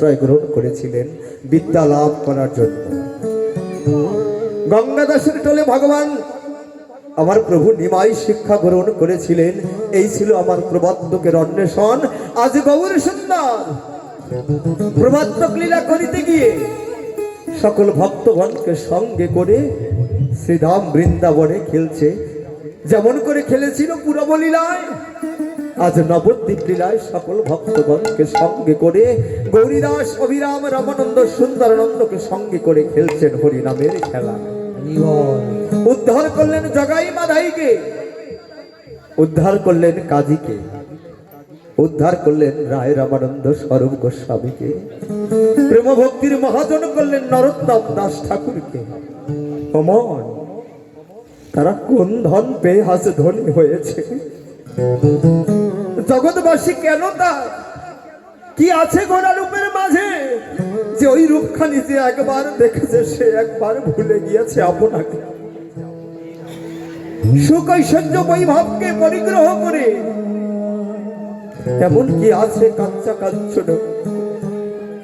আশ্রয় গ্রহণ করেছিলেন, বিদ্যা লাভ করার জন্য। গঙ্গাদাসের টোলে ভগবান আমার প্রভু নিমাই শিক্ষা গ্রহণ করেছিলেন। এই ছিল আমার প্রবর্তকের অন্বেষণ। আজ গৌর সুন্দর। প্রবর্তক লীলা করিতে গিয়ে সকল ভক্তগণকে সঙ্গে করে শ্রীধাম বৃন্দাবনে খেলছে। যেমন করে খেলেছিল পুরবলীলায় আজ নবদ্বীপ লীলায় সকল ভক্তগণকে সঙ্গে করে গৌরীদাস অভিরাম রামানন্দ, সুন্দরানন্দকে সঙ্গে করে খেলছেন হরিনামের খেলা। উদ্ধার করলেন জগাই মাধাইকে উদ্ধার করলেন কাজীকে। উদ্ধার করলেন রায় রামানন্দ, স্বরূপ গোস্বামীকে। প্রেম ভক্তির মহাজন করলেন নরোত্তম দাস ঠাকুরকে। অমন, তারা কোন ধন পেয়ে হাস ধনী হয়েছে। জগৎবাসী কেন তা কি আছে ঘোড়া রূপের মাঝে? যে ওই রূপখানি যে একবার দেখেছে, সে একবার ভুলে গিয়েছে আপনাকে। সুকৈশল্য বৈভবকে পরিগ্রহ করে। এমন কি আছে কাঞ্চা কাঞ্চন।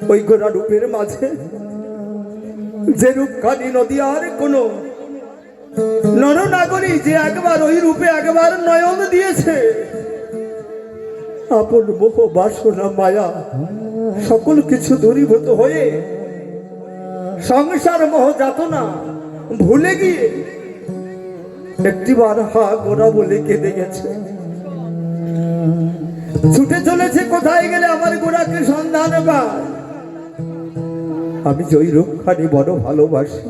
ওই ঘোড়া রূপের মাঝে। যে রূপখানি নদী আর কোনো নরনাগরী যে একবার ওই রূপে একবার নয়ন দিয়েছে আপন মোহ বাসনা মায়া, সকল কিছু দূরীভূত হয়ে সংসার মোহ যাতনা ভুলে গিয়ে একটিবার হা গোড়া বলে কেঁদে গেছে। ছুটে চলেছে কোথায় গেলে আমার গোড়াকে সন্ধান পায়? আমি জয় রূপখানি বড় ভালোবাসি।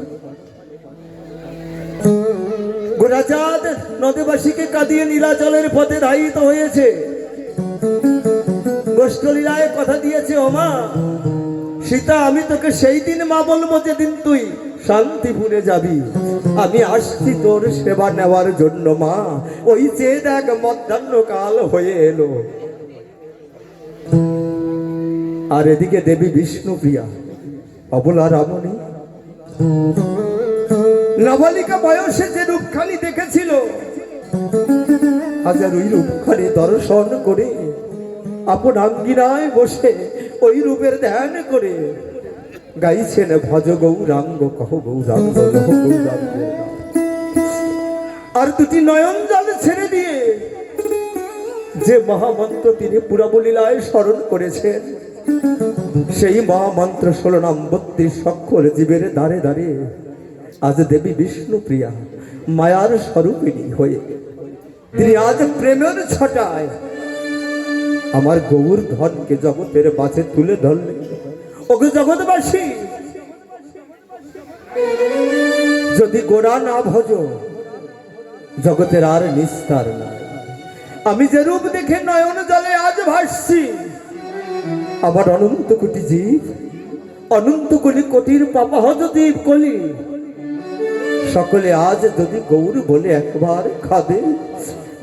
গোরাচাঁদ নদীবাসীকে কাঁদিয়ে নীলাচলের পথে ধায়িত হয়েছে। গোষ্ঠলীলায় কথা দিয়েছে ওমা। সীতা, আমি তোকে সেই দিন মা বলব যেদিন তুই শান্তিপুরে যাবি। আমি আসছি তোর সেবা নেওয়ার জন্য, মা। ওই যে দেখ, মধ্যাহ্ন কাল হয়ে এলো। আর এদিকে দেবী বিষ্ণুপ্রিয়া অবলা রামণী। নবলিকা বয়সে যে রূপখানি দেখেছিল হাজার ওই রূপখানি দর্শন করে আপন আঙ্গিনায় বসে ওই রূপের ধ্যান করে গাইছেন ভজ গৌরাঙ্গ, কহ গৌরাঙ্গ গৌরাঙ্গ। আর দুটি নয়ন জল ছেড়ে দিয়ে যে মহামন্ত্র তিনি পুরাবলীলায় স্মরণ করেছেন, সেই মহামন্ত্র ষোলো নাম বত্রিশ সকল জীবের দ্বারে দ্বারে আজ দেবী বিষ্ণুপ্রিয়া মায়ার স্বরূপিণী হয়ে তিনি আজ প্রেমের ছটায় আমার গৌর ধনকে জগতের বাঁচে তুলে ধরলে। ওকে জগৎবাসী, যদি গোড়া না ভজ, জগতের আর নিস্তার নাই। আমি যে রূপ দেখে নয়ন জলে আজ ভাসছি, আমার অনন্ত কোটি জীব, অনন্ত কোটি কোটির পাপাহত দ্বীপ কলি, সকলে আজ যদি গৌর বলে একবার খাবে।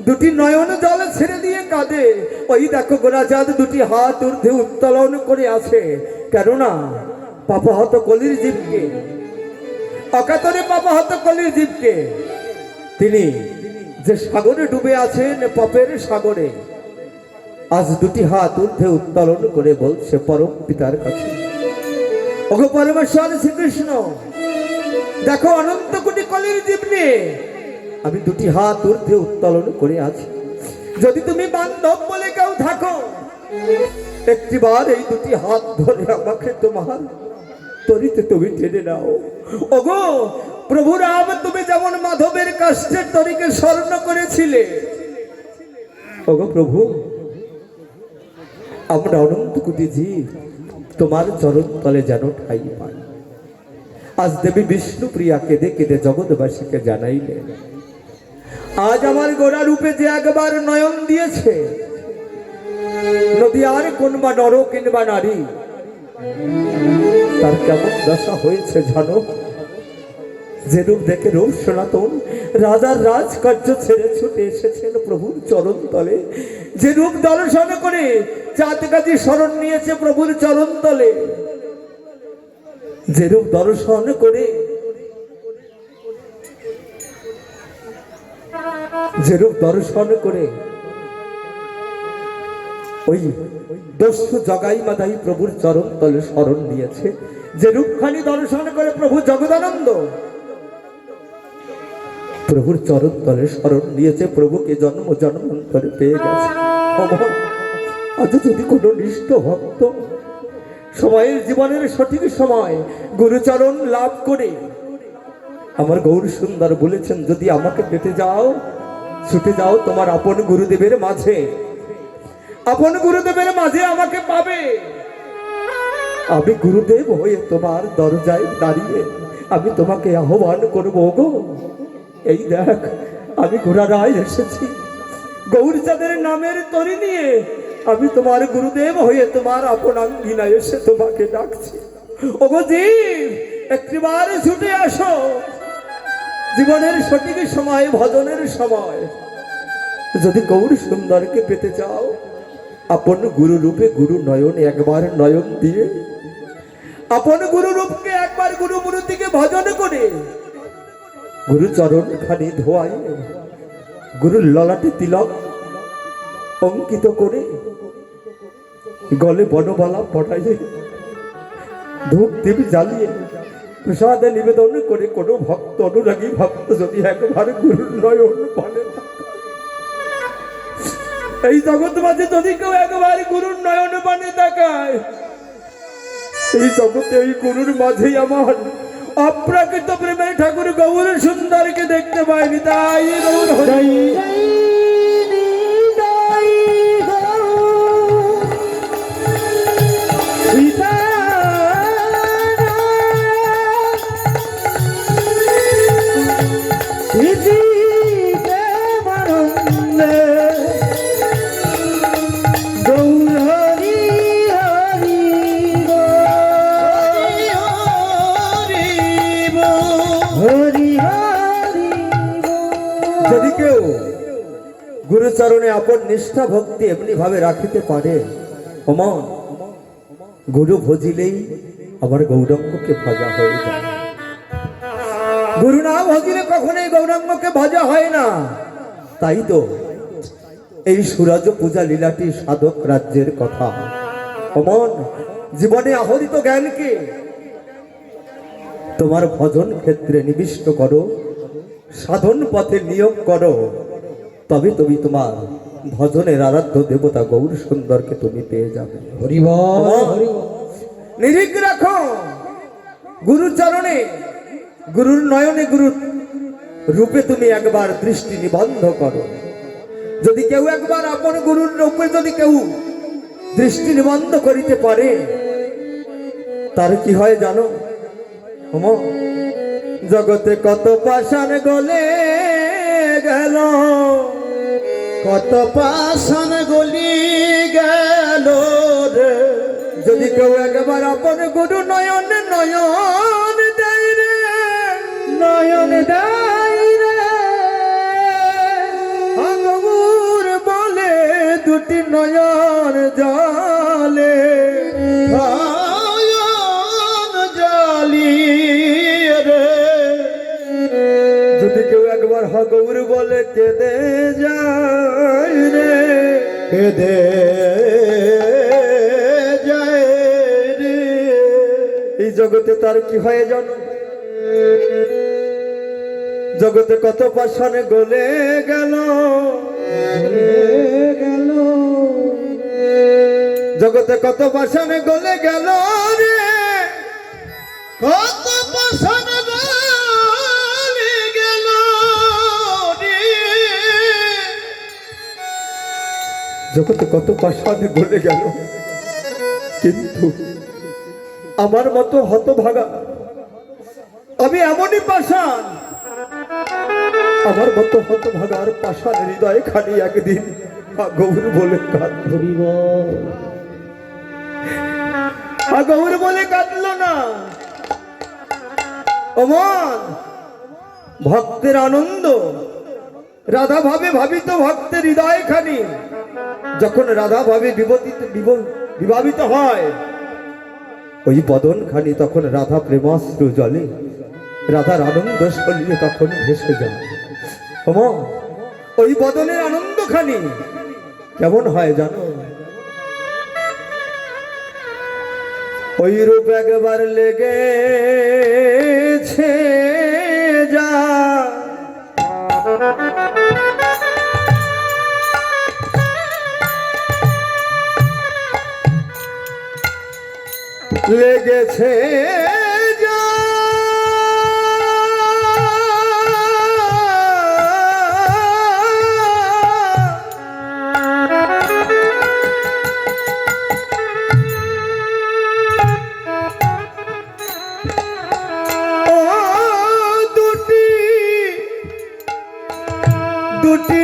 দুটি নয়ন জল ছেড়ে দিয়ে কাঁদে। ওই দেখো গোরাজাত দুটি হাত ঊর্ধ্বে উত্তোলন করে আছে। কেননা পাপাহত কলির জীবকে, অকাতরে পাপাহত কলির জীবকে তিনি যে সাগরে ডুবে আছেন পাপের সাগরে, আজ দুটি হাত ঊর্ধ্বে উত্তোলন করে বলছে পরম পিতার কাছে। ওগো পরমেশ্বর শ্রীকৃষ্ণ, দেখো অনন্ত কোটি কলির জীব নিয়ে আমি দুটি হাত ঊর্ধ্বে উত্তোলন করে আছি যদি তুমি বান্ধব বলে কেউ থাকো একটি একটিবার এই দুটি হাত ধরে আমাকে তোমার তরিতে তুমি টেনে নাও। ওগো প্রভু রাম তুমি যেমন মাধবের কাষ্টের তরিকে স্মরণ করেছিলে। ওগো প্রভু, আমরা অনন্ত কোটি জীব, তোমার চরণ তলে যেন ঠাই পাই। আজ দেবী বিষ্ণু প্রিয়া কেঁদে কেঁদে জগৎবাসীকে জানাইলেন আজ আমার গোড়া রূপে যে একবার নয়ন দিয়েছে নদী আর কোন বা নর কিংবা নারী? তার কেমন দশা হয়েছে জানো? যে রূপ দেখে রূপ সনাতন, রাজার রাজকার্য ছেড়ে ছুটে এসেছেন প্রভুর চরণ তলে। যে রূপ দর্শন করে চাঁদ কাজী স্মরণ নিয়েছে প্রভুর চরণ তলে। যে রূপ দর্শন করে যে রূপ দর্শন করে ওই দস্যু জগাই মাদাই প্রভুর চরণ তলে স্মরণ নিয়েছে যে রূপখানি দর্শন করে প্রভু জগদানন্দ, প্রভুর চরণ তলে স্মরণ নিয়েছে, প্রভুকে জন্ম জন্মান্তরে পেয়ে গেছে। আজ যদি কোনো নিষ্ঠ ভক্ত সময়ের জীবনের সঠিক সময় গুরুচরণ লাভ করে আমার গৌর সুন্দর বলেছেন, যদি আমাকে পেতে যাও, ছুটে যাও তোমার আপন গুরুদেবের মাঝে। আপন গুরুদেবের মাঝে আমাকে পাবে। আমি গুরুদেব হয়ে তোমার দরজায় দাঁড়িয়ে আমি তোমাকে আহ্বান করব গো। এই দেখ, আমি ঘোড়ারায় এসেছি। গৌরচাঁদের নামের তরি নিয়ে আমি তোমার গুরুদেব হয়ে তোমার আপন আঙ্গিনা এসে তোমাকে ডাকছি। ওগো জীব একটিবার ছুটে আসো। জীবনের সঠিক সময়, ভজনের সময়। যদি গৌর সুন্দরকে পেতে চাও, আপন গুরু রূপে গুরু নয়ন একবার নয়ন দিয়ে, আপন গুরু রূপকে একবার গুরু গুরু মূর্তিকে ভজন করে, গুরু চরণ খানি ধোয়াই গুরুর ললাটে তিলক অঙ্কিত করে, গলে বনবালা পটাইয়ে ধূপ দেব জ্বালিয়ে প্রসাদে নিবেদন করে কোনো ভক্ত অনুরাগী ভক্ত যদি একবার গুরুর নয়ন পানে এই জগৎ মাঝে যদি কেউ একবার গুরুর নয়ন বানে তাকায়, এই জগতে ওই গুরুর মাঝেই আমার অপ্রাকৃত প্রেমের ঠাকুর গৌর সুন্দরকে দেখতে পাইনি, তাই গৌর গুরুচরণে আপন নিষ্ঠা ভক্তি এমনি ভাবে রাখিতে পারে। অমন গুরু ভজিলেই আমার গৌরাঙ্গকে ভজা হয়ে যায়। গুরু না ভজিলে কখনোই গৌরাঙ্গকে ভজা হয় না। তাই তো এই সুরাজ পূজা লীলাটি সাধক রাজ্যের কথা। অমন জীবনে আহরিত জ্ঞানকে তোমার ভজন ক্ষেত্রে নিবিষ্ট করো, সাধন পথে নিয়োগ করো। তবে তুমি তোমার ভজনের আরাধ্য দেবতা গৌর সুন্দরকে তুমি পেয়ে যাবে। নিরিখ রাখো। গুরুর চরণে গুরুর নয়নে গুরুর রূপে তুমি একবার দৃষ্টি নিবন্ধ করো। যদি কেউ একবার আপন গুরুর রূপে যদি কেউ দৃষ্টি নিবন্ধ করিতে পারে তার কি হয় জানো? জগতে কত গলে গেল কত পাশন গলি গেল রে। যদি কেউ একবার আপন গুরু নয়ন নয়ন দেয় রে, নয়ন দেয় রে। বলে দুটি নয়ন জলে হগৌর বলে কেঁদে যায় রে, কেদে যায় রে। এই জগতে তার কি হয় জানো? জগতে কত পাষাণে গলে গেল গেল জগতে কত পাশনে গলে গেল রে। কত জগতে কত পাষাণে গলে গেল কিন্তু আমার মতো হতভাগা আমি এমনই পাষাণ। আমার মতো হতভাগার পাষাণ হৃদয়ে খালি একদিন গৌর বলে কাঁদল। গৌর বলে কাঁদল না। অমন ভক্তের আনন্দ রাধা ভাবে ভাবিত ভক্তের হৃদয় খানি যখন রাধা ভাবে বিবাহিত হয়, ওই বদন খানি তখন রাধা প্রেমাস্ত্র জলে, রাধার আনন্দ সলিয়ে তখন ভেসে যায়। ওই বদনের আনন্দ খানি কেমন হয় জানো? ওই রূপ একবার লেগেছে যা লেগেছে দুটি দুটি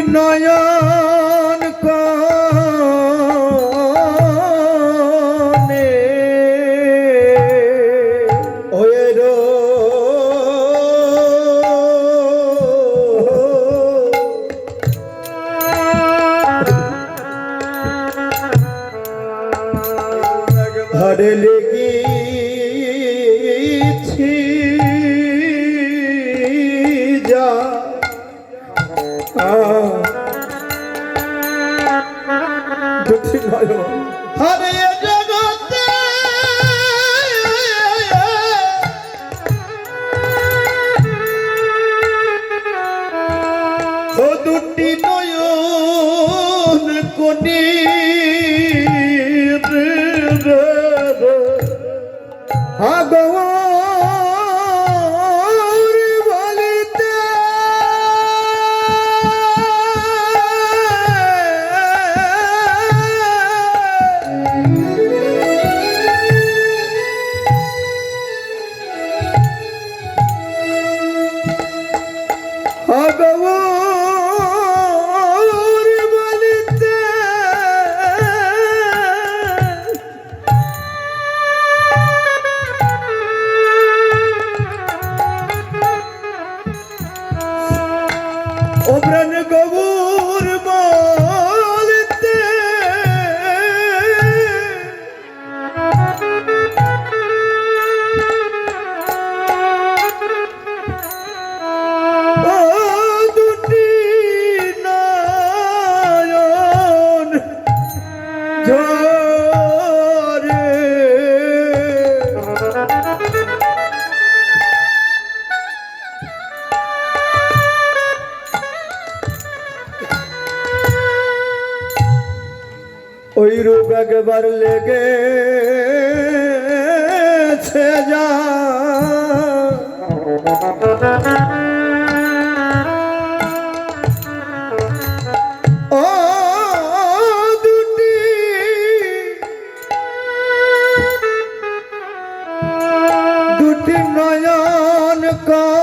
ও দুটি নয়ন কোনি নয়ন কনে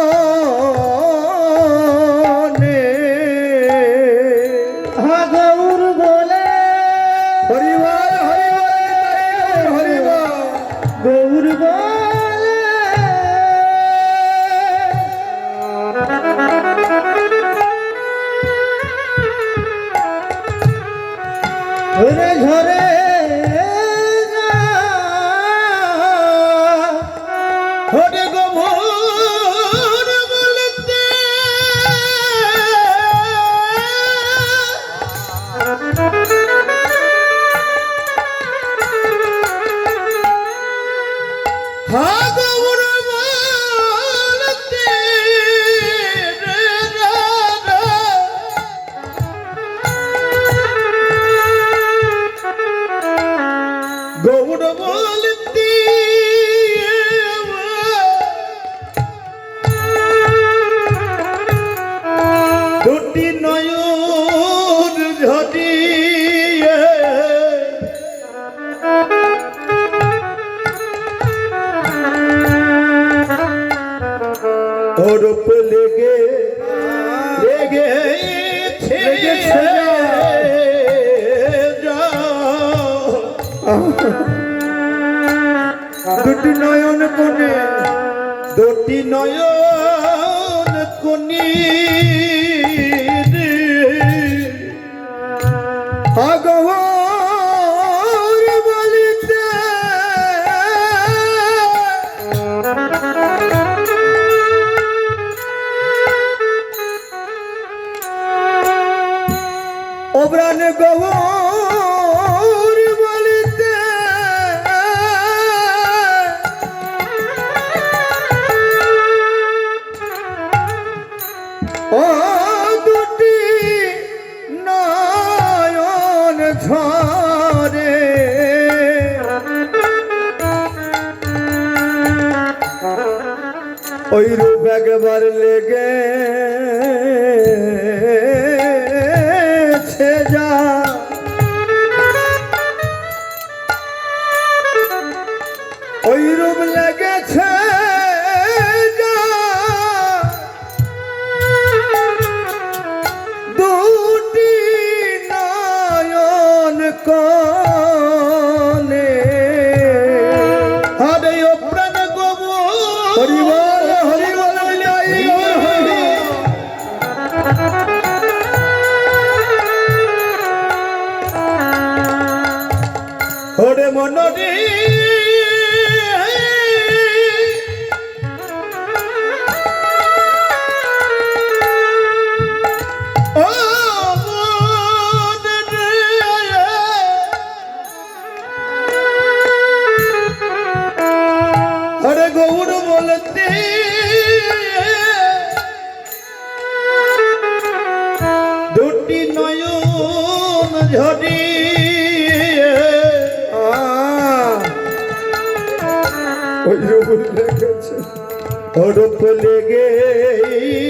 ওর তো লেগেছে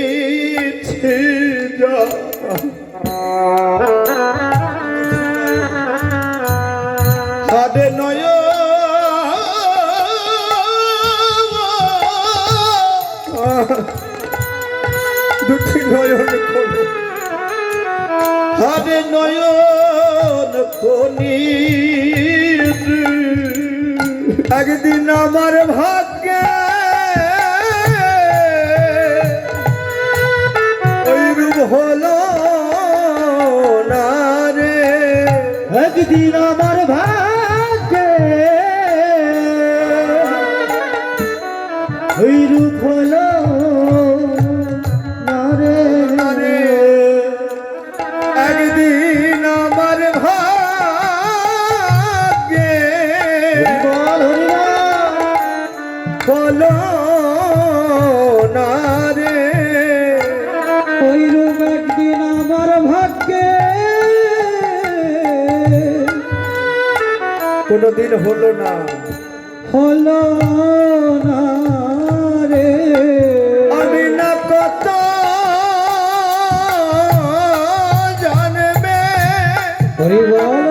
যা সেদিন আমার কোনোদিন হলো না। হলো রে। আমি না কত জানবে? পরিবার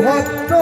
ভক্ত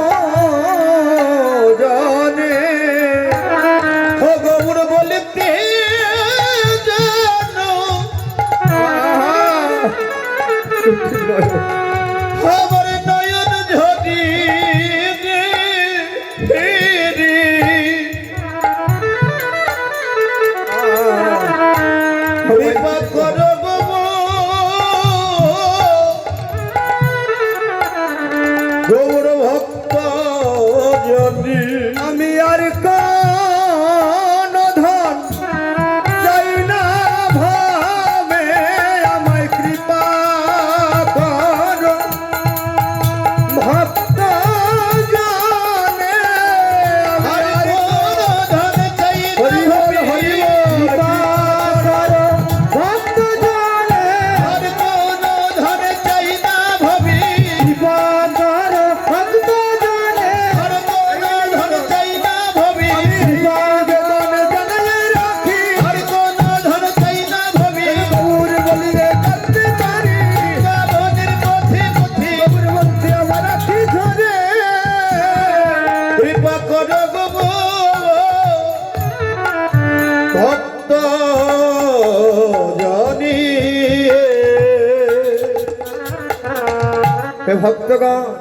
জনী হে ভক্তগণ